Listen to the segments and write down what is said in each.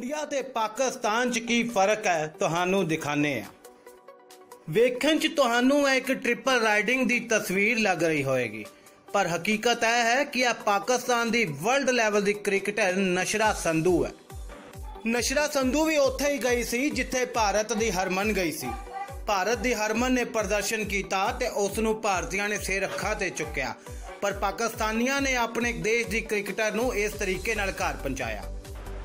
India ਤੇ ਪਾਕਿਸਤਾਨ 'ਚ ਕੀ ਫ਼ਰਕ ਹੈ, ਤੁਹਾਨੂੰ ਦਿਖਾਣੇ ਆ ਵੇਖਣ 'ਚ ਤੁਹਾਨੂੰ ਇੱਕ ਟ੍ਰਿਪਲ ਰਾਈਡਿੰਗ ਦੀ ਤਸਵੀਰ ਲੱਗ ਰਹੀ ਹੋਏਗੀ। ਪਰ ਹਕੀਕਤ ਇਹ ਹੈ ਕਿ ਇਹ ਪਾਕਿਸਤਾਨ ਦੀ ਵਰਲਡ ਲੈਵਲ ਦੀ ਕ੍ਰਿਕਟਰ ਨਸ਼ਰਾ ਸੰਧੂ ਹੈ। ਨਸ਼ਰਾ ਸੰਧੂ ਵੀ ਉੱਥੇ ਹੀ ਗਈ ਸੀ, ਜਿੱਥੇ ਭਾਰਤ ਦੀ ਹਰਮਨ ਗਈ ਸੀ। ਭਾਰਤ ਦੀ ਹਰਮਨ ਨੇ ਪ੍ਰਦਰਸ਼ਨ ਕੀਤਾ ਤੇ ਉਸ ਨੂੰ ਭਾਰਤੀਆਂ ਨੇ ਸਿਰ ਅੱਖਾਂ ਤੇ ਚੁੱਕਿਆ। ਪਰ ਪਾਕਿਸਤਾਨੀਆਂ ਨੇ ਆਪਣੇ ਦੇਸ਼ ਦੀ ਕ੍ਰਿਕਟਰ ਨੂੰ ਇਸ ਤਰੀਕੇ ਨਾਲ ਘਰ ਪਹੁੰਚਾਇਆ।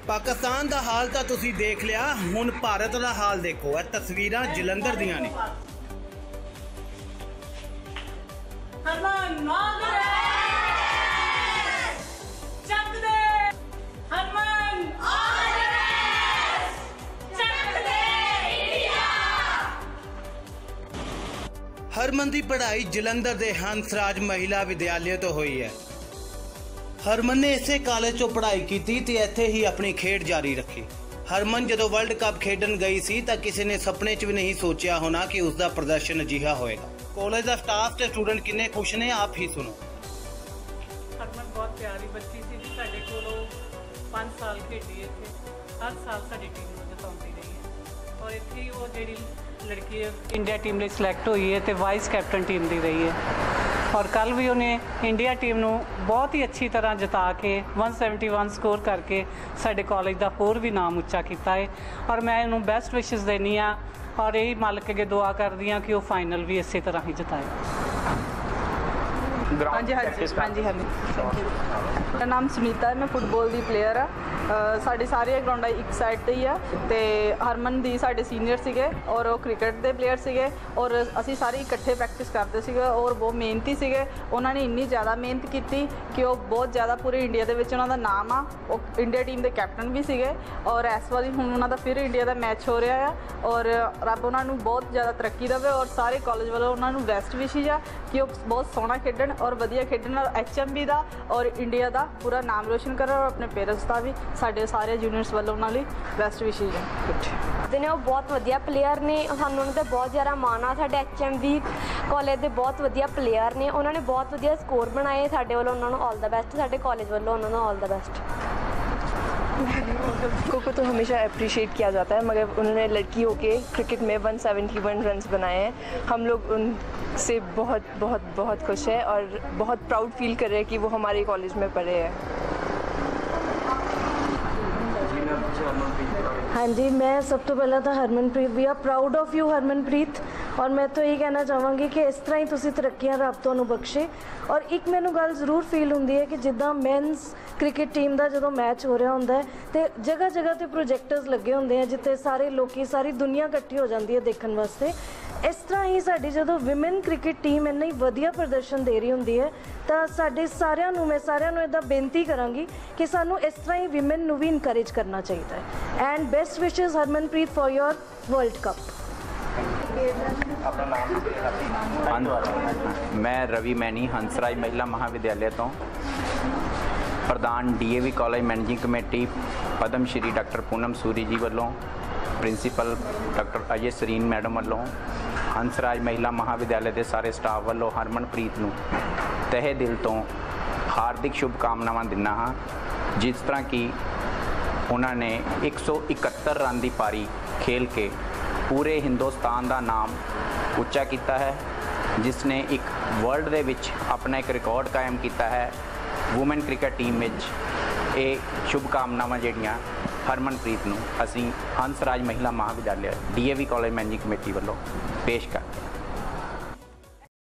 ਪਾਕਿਸਤਾਨ ਦਾ ਹਾਲ ਤਾਂ ਤੁਸੀਂ ਦੇਖ ਲਿਆ ਹੁਣ ਭਾਰਤ ਦਾ ਹਾਲ ਦੇਖੋ ਇਹ ਤਸਵੀਰਾਂ ਜਲੰਧਰ ਦੀਆਂ ਨੇ। ਹਰਮਨ ਮਾਗਰੇ ਦੇ ਹਰਮਨ ਆਗਰੇ ਚੱਕ ਦੇ ਇੰਡੀਆ! ਹਰਮਨ ਦੀ ਪੜ੍ਹਾਈ ਜਲੰਧਰ ਦੇ ਹੰਸਰਾਜ ਮਹਿਲਾ ਵਿਦਿਆਲਿਆ ਤੋਂ ਹੋਈ ਹੈ। ਹਰਮਨ ਨੇ ਇਸੇ ਕਾਲਜ ਤੋਂ ਪੜ੍ਹਾਈ ਕੀਤੀ ਤੇ ਇੱਥੇ ਹੀ ਆਪਣੀ ਖੇਡ ਜਾਰੀ ਰੱਖੀ। ਹਰਮਨ ਜਦੋਂ ਵਰਲਡ ਕੱਪ ਖੇਡਣ ਗਈ ਸੀ ਤਾਂ ਕਿਸੇ ਨੇ ਸੁਪਨੇ 'ਚ ਵੀ ਨਹੀਂ ਸੋਚਿਆ ਹੋਣਾ ਕਿ ਉਸ ਦਾ ਪ੍ਰਦਰਸ਼ਨ ਅਜਿਹਾ ਹੋਏਗਾ। ਕਾਲਜ ਦਾ ਸਟਾਫ ਤੇ ਸਟੂਡੈਂਟ ਕਿੰਨੇ ਖੁਸ਼ ਨੇ, ਆਪ ਹੀ ਸੁਣੋ। ਹਰਮਨ ਬਹੁਤ ਪਿਆਰੀ ਬੱਚੀ ਸੀ ਜੀ ਸਾਡੇ ਕੋਲੋਂ 5 ਸਾਲ ਖੇਡੀ ਇੱਥੇ। ਹਰ ਸਾਲ ਸਾਡੀ ਟੀਮ ਨੂੰ ਜਿਤਾਉਂਦੀ ਰਹੀ ਹੈ। ਔਰ ਇੱਥੇ ਉਹ ਜਿਹੜੀ ਲੜਕੀ ਇੰਡੀਆ ਟੀਮ ਲਈ ਸਿਲੈਕਟ ਹੋਈ ਹੈ ਤੇ ਵਾਈਸ ਕੈਪਟਨ ਟੀਮ ਦੀ ਰਹੀ ਹੈ। ਔਰ ਕੱਲ ਵੀ ਉਹਨੇ ਇੰਡੀਆ ਟੀਮ ਨੂੰ ਬਹੁਤ ਹੀ ਅੱਛੀ ਤਰ੍ਹਾਂ ਜਿਤਾ ਕੇ 171 ਸਕੋਰ ਕਰਕੇ ਸਾਡੇ ਕਾਲਜ ਦਾ ਹੋਰ ਵੀ ਨਾਮ ਉੱਚਾ ਕੀਤਾ ਹੈ ਔਰ ਮੈਂ ਇਹਨੂੰ ਬੈਸਟ ਵਿਸ਼ੇਸ ਦੇਣੀ ਆ ਔਰ ਇਹ ਮਾਲਕ ਅੱਗੇ ਦੁਆ ਕਰਦੀ ਆ ਕਿ ਉਹ ਫਾਈਨਲ ਵੀ ਇਸੇ ਤਰ੍ਹਾਂ ਹੀ ਜਿਤਾਏ। ਹਾਂਜੀ ਹਾਂਜੀ ਹਾਂਜੀ ਹਾਂਜੀ। ਥੈਂਕ ਯੂ ਮੇਰਾ ਨਾਮ ਸੁਨੀਤਾ ਹੈ ਮੈਂ ਫੁੱਟਬਾਲ ਦੀ ਪਲੇਅਰ ਆ ਸਾਡੇ ਸਾਰੇ ਗਰਾਊਂਡਾਂ ਇੱਕ ਸਾਈਡ ਤੇ ਹੀ ਆ ਤੇ ਹਰਮਨ ਦੀ ਸਾਡੇ ਸੀਨੀਅਰ ਸੀਗੇ ਔਰ ਉਹ ਕ੍ਰਿਕਟ ਦੇ ਪਲੇਅਰ ਸੀਗੇ ਔਰ ਅਸੀਂ ਸਾਰੇ ਇਕੱਠੇ ਪ੍ਰੈਕਟਿਸ ਕਰਦੇ ਸੀਗੇ ਔਰ ਬਹੁਤ ਮਿਹਨਤੀ ਸੀਗੇ। ਉਹਨਾਂ ਨੇ ਇੰਨੀ ਜ਼ਿਆਦਾ ਮਿਹਨਤ ਕੀਤੀ ਕਿ ਉਹ ਬਹੁਤ ਜ਼ਿਆਦਾ ਪੂਰੇ ਇੰਡੀਆ ਦੇ ਵਿੱਚ ਉਹਨਾਂ ਦਾ ਨਾਮ ਆ। ਉਹ ਇੰਡੀਆ ਟੀਮ ਦੇ ਕੈਪਟਨ ਵੀ ਸੀਗੇ ਔਰ ਇਸ ਵਾਰੀ ਹੁਣ ਉਹਨਾਂ ਦਾ ਫਿਰ ਇੰਡੀਆ ਦਾ ਮੈਚ ਹੋ ਰਿਹਾ ਆ ਔਰ ਰੱਬ ਉਹਨਾਂ ਨੂੰ ਬਹੁਤ ਜ਼ਿਆਦਾ ਤਰੱਕੀ ਦੇਵੇ ਔਰ ਸਾਰੇ ਕਾਲਜ ਵੱਲੋਂ ਉਹਨਾਂ ਨੂੰ ਬੈਸਟ ਵਿਸ਼ੇਜ ਆ ਕਿ ਉਹ ਬਹੁਤ ਸੋਹਣਾ ਖੇਡਣ ਔਰ ਵਧੀਆ ਖੇਡਣ ਨਾਲ ਐਚਐਮਬੀ ਦਾ ਔਰ ਇੰਡੀਆ ਦਾ ਪੂਰਾ ਨਾਮ ਰੋਸ਼ਨ ਕਰਨ ਔਰ ਆਪਣੇ ਪੇਰੈਂਟਸ ਦਾ ਵੀ ਸਾਡੇ ਸਾਰੇ ਜੂਨੀਅਰਸ ਵੱਲੋਂ ਉਹਨਾਂ ਲਈ ਬੈਸਟ ਵਿਸ਼ੇਜ ਆ ਗੁੱਡ ਦੇ ਨੇ ਉਹ ਬਹੁਤ ਵਧੀਆ ਪਲੇਅਰ ਨੇ ਸਾਨੂੰ ਉਹਨਾਂ ਤੇ ਬਹੁਤ ਜ਼ਿਆਦਾ ਮਾਣ ਆ ਸਾਡੇ ਐਚਐਮਵੀ ਕਾਲਜ ਦੇ ਬਹੁਤ ਵਧੀਆ ਪਲੇਅਰ ਨੇ ਉਹਨਾਂ ਨੇ ਬਹੁਤ ਵਧੀਆ ਸਕੋਰ ਬਣਾਏ ਸਾਡੇ ਵੱਲੋਂ ਉਹਨਾਂ ਨੂੰ ਆਲ ਦਾ ਬੈਸਟ ਸਾਡੇ ਕਾਲਜ ਵੱਲੋਂ ਉਹਨਾਂ ਨੂੰ ਆਲ ਦਾ ਬੈਸਟ लड़कों को तो हमेशा अप्रिशिएट किया जाता है मगर उन्होंने लड़की होके क्रिकेट में 171 रन्स बनाए हैं हम लोग उनसे बहुत बहुत बहुत खुश हैं और बहुत प्राउड फील कर रहे हैं कि वो हमारे कॉलेज में पढ़े हैं ਹਾਂਜੀ ਮੈਂ ਸਭ ਤੋਂ ਪਹਿਲਾਂ ਤਾਂ ਹਰਮਨਪ੍ਰੀਤ ਵੀ ਆ। Proud of you Harmanpreet. ਔਰ ਮੈਂ ਤਾਂ ਇਹ ਕਹਿਣਾ ਚਾਹਾਂਗੀ ਕਿ ਇਸ ਤਰ੍ਹਾਂ ਹੀ ਤੁਸੀਂ ਤਰੱਕੀਆਂ ਰੱਬ ਤੋਂ ਨੂੰ ਬਖਸ਼ੇ। ਔਰ ਇੱਕ ਮੈਨੂੰ ਗੱਲ ਜ਼ਰੂਰ ਫੀਲ ਹੁੰਦੀ ਹੈ ਕਿ ਜਿੱਦਾਂ ਮੈਨਸ ਕ੍ਰਿਕਟ ਟੀਮ ਦਾ ਜਦੋਂ ਮੈਚ ਹੋ ਰਿਹਾ ਹੁੰਦਾ ਹੈ, ਤੇ ਜਗ੍ਹਾ ਜਗ੍ਹਾ ਤੇ ਪ੍ਰੋਜੈਕਟਰਸ ਲੱਗੇ ਹੁੰਦੇ ਆ, ਜਿੱਥੇ ਸਾਰੇ ਲੋਕੀ, ਸਾਰੀ ਦੁਨੀਆ ਇਕੱਠੀ ਹੋ ਜਾਂਦੀ ਹੈ ਦੇਖਣ ਵਾਸਤੇ। ਇਸ ਤਰ੍ਹਾਂ ਹੀ ਸਾਡੀ ਜਦੋਂ ਔਮਨ ਕ੍ਰਿਕਟ ਟੀਮ ਇੰਨਾ ਹੀ ਵਧੀਆ ਪ੍ਰਦਰਸ਼ਨ ਦੇ ਰਹੀ ਹੁੰਦੀ ਹੈ, ਤਾਂ ਸਾਡੇ ਸਾਰਿਆਂ ਨੂੰ, ਮੈਂ ਸਾਰਿਆਂ ਨੂੰ ਇਹਦਾ ਬੇਨਤੀ ਕਰਾਂਗੀ ਕਿ ਸਾਨੂੰ ਇਸ ਤਰ੍ਹਾਂ ਹੀ ਔਮਨ ਨੂੰ ਵੀ ਇਨਕਰੇਜ ਕਰਨਾ ਚਾਹੀਦਾ ਹੈ। And best wishes Harmanpreet for your world cup cup Hans ਮੈਂ ਰਵੀ ਮੈਨੀ, ਹੰਸਰਾਜ ਮਹਿਲਾ ਮਹਾਵਿਦਿਆਲਿਆ ਤੋਂ। ਪ੍ਰਧਾਨ DAV college managing committee Padma Shri doctor Poonam Suri ji ਵੱਲੋਂ, principal doctor Ajay Sarin madam ਵੱਲੋਂ, ਹੰਸਰਾਜ ਮਹਿਲਾ ਮਹਾਵਿਦਿਆਲਿਆ ਦੇ ਸਾਰੇ ਸਟਾਫ ਵੱਲੋਂ ਹਰਮਨਪ੍ਰੀਤ ਨੂੰ ਤਹਿ ਦਿਲ ਤੋਂ ਹਾਰਦਿਕ ਸ਼ੁਭ ਕਾਮਨਾਵਾਂ ਦਿੰਦਾ ਹਾਂ, ਜਿਸ ਤਰ੍ਹਾਂ ਕਿ ਉਹਨਾਂ ਨੇ 171 ਰਨ ਦੀ ਪਾਰੀ ਖੇਲ ਕੇ ਪੂਰੇ ਹਿੰਦੁਸਤਾਨ ਦਾ ਨਾਮ ਉੱਚਾ ਕੀਤਾ ਹੈ ਜਿਸ ਨੇ ਇੱਕ ਵਰਲਡ ਦੇ ਵਿੱਚ ਆਪਣਾ ਇੱਕ ਰਿਕਾਰਡ ਕਾਇਮ ਕੀਤਾ ਹੈ ਔਮਨ ਕ੍ਰਿਕਟ ਟੀਮ ਵਿੱਚ। ਇਹ ਸ਼ੁਭ ਕਾਮਨਾਵਾਂ ਜਿਹੜੀਆਂ ਹਰਮਨਪ੍ਰੀਤ ਨੂੰ ਅਸੀਂ Hansraj Mahila Mahavidyalaya DAV college managing committee ਵੱਲੋਂ ਪੇਸ਼ ਕਰਦੇ ਹਾਂ।